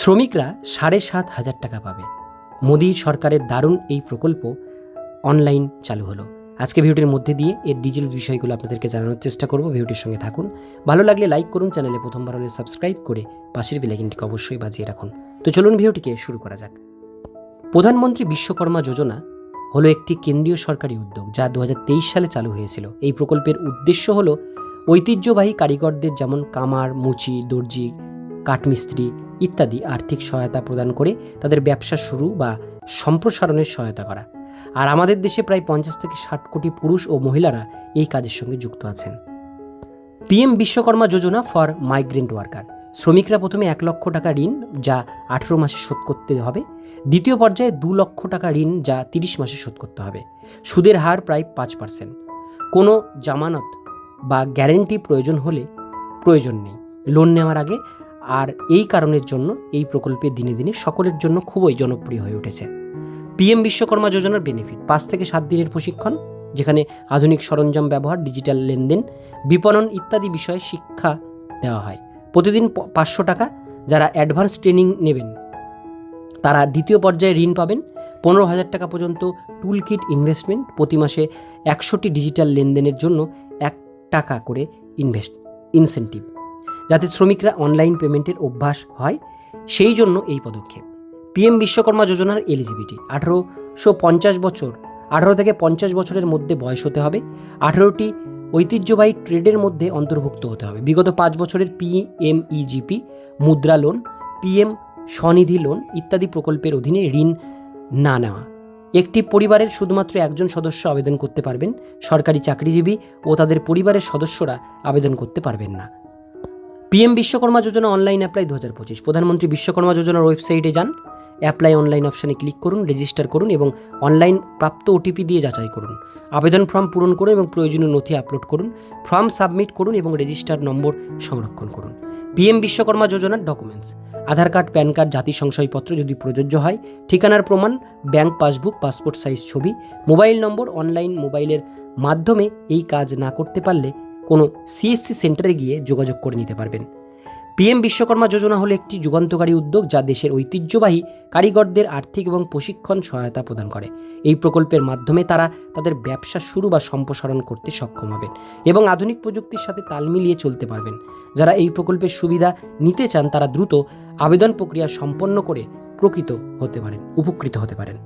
শ্রমিকরা সাড়ে সাত হাজার টাকা পাবে। মোদী সরকারের দারুণ এই প্রকল্প অনলাইন চালু হলো। আজকে ভিডিওটির মধ্যে দিয়ে এর ডিটেলস বিষয়গুলো আপনাদেরকে জানানোর চেষ্টা করব। ভিডিওটির সঙ্গে থাকুন। ভালো লাগলে লাইক করুন, চ্যানেলে প্রথমবার হলে সাবস্ক্রাইব করে পাশের বেলাইকিনটিকে অবশ্যই বাজিয়ে রাখুন। তো চলুন ভিডিওটিকে শুরু করা যাক। প্রধানমন্ত্রী বিশ্বকর্মা যোজনা হলো একটি কেন্দ্রীয় সরকারি উদ্যোগ যা দু হাজার তেইশ সালে চালু হয়েছিল। এই প্রকল্পের উদ্দেশ্য হলো ঐতিহ্যবাহী কারিগরদের যেমন কামার, মুচি, দর্জি, কাঠমিস্ত্রি ইত্যাদি আর্থিক সহায়তা প্রদান করে তাদের ব্যবসা শুরু বা সম্প্রসারণের সহায়তা করা। আর আমাদের দেশে প্রায় পঞ্চাশ থেকে ষাট কোটি পুরুষ ও মহিলারা এই কাজের সঙ্গে যুক্ত আছেন। PM Vishwakarma Yojana for migrant worker. শ্রমিকরা প্রথমে এক লক্ষ টাকা ঋণ যা আঠেরো মাসে শোধ করতে হবে। দ্বিতীয় পর্যায়ে দু লক্ষ টাকা ঋণ যা তিরিশ মাসে শোধ করতে হবে। সুদের হার প্রায় পাঁচ পার্সেন্ট। কোনো জামানত বা গ্যারেন্টি প্রয়োজন হলে প্রয়োজন নেই। লোন নেওয়ার আগে আর এই কারণের জন্য এই প্রকল্পে দিনে দিনে সকলের জন্য খুবই জনপ্রিয় হয়ে উঠেছে। পিএম বিশ্বকর্মা যোজনার বেনিফিট পাঁচ থেকে সাত দিনের প্রশিক্ষণ, যেখানে আধুনিক সরঞ্জাম ব্যবহার ডিজিটাল লেনদেন, বিপণন ইত্যাদি বিষয়ে শিক্ষা দেওয়া হয়। প্রতিদিন পাঁচশো টাকা যারা অ্যাডভান্স ট্রেনিং নেবেন, তারা দ্বিতীয় পর্যায়ে ঋণ পাবেন। পনেরো হাজার টাকা পর্যন্ত টুল কিট ইনভেস্টমেন্ট প্রতি মাসে একশোটি ডিজিটাল লেনদেনের জন্য এক টাকা করে ইনভেস্ট ইনসেন্টিভ যাতে শ্রমিকরা অনলাইন পেমেন্টের অভ্যাস হয়, সেই জন্য এই পদক্ষেপ। পিএম বিশ্বকর্মা যোজনার এলিজিবিলিটি আঠারোশো পঞ্চাশ বছর, আঠারো থেকে পঞ্চাশ বছরের মধ্যে বয়স হতে হবে, আঠারোটি ঐতিহ্যবাহী ট্রেডের মধ্যে অন্তর্ভুক্ত হতে হবে। বিগত পাঁচ বছরের পিএমইজিপি মুদ্রা লোন পিএম স্বনিধি লোন ইত্যাদি প্রকল্পের অধীনে ঋণ না নেওয়া। একটি পরিবারের শুধুমাত্র একজন সদস্য আবেদন করতে পারবেন, সরকারি চাকরিজীবী ও তাদের পরিবারের সদস্যরা আবেদন করতে পারবেন না। PM Vishwakarma Yojana online apply দু হাজার পঁচিশ। প্রধানমন্ত্রী বিশ্বকর্মা যোজনার ওয়েবসাইটে যান অ্যাপ্লাই অনলাইন অপশানে ক্লিক করুন রেজিস্টার করুন এবং অনলাইন প্রাপ্ত ওটিপি দিয়ে যাচাই করুন। আবেদন ফর্ম পূরণ করুন এবং প্রয়োজনীয় নথি আপলোড করুন ফর্ম সাবমিট করুন এবং রেজিস্টার নম্বর সংরক্ষণ করুন। পিএম বিশ্বকর্মা যোজনার documents Aadhaar card, pan card, জাতি সংশয়পত্র যদি প্রযোজ্য হয়, ঠিকানার প্রমাণ ব্যাংক পাসবুক পাসপোর্ট সাইজ ছবি মোবাইল নম্বর অনলাইন মোবাইলের মাধ্যমে এই কাজ না করতে পারলে কোনো সিএসসি সেন্টারে গিয়ে যোগাযোগ করে নিতে পারবেন। পিএম বিশ্বকর্মা যোজনা হলো একটি যুগান্তকারী উদ্যোগ যা দেশের ঐতিহ্যবাহী কারিগরদের আর্থিক এবং প্রশিক্ষণ সহায়তা প্রদান করে। এই প্রকল্পের মাধ্যমে তারা তাদের ব্যবসা শুরু বা সম্প্রসারণ করতে সক্ষম হবেন এবং আধুনিক প্রযুক্তির সাথে তাল মিলিয়ে চলতে পারবেন। যারা এই প্রকল্পের সুবিধা নিতে চান, তারা দ্রুত আবেদন প্রক্রিয়া সম্পন্ন করে প্রকৃত হতে পারেন, উপকৃত হতে পারেন।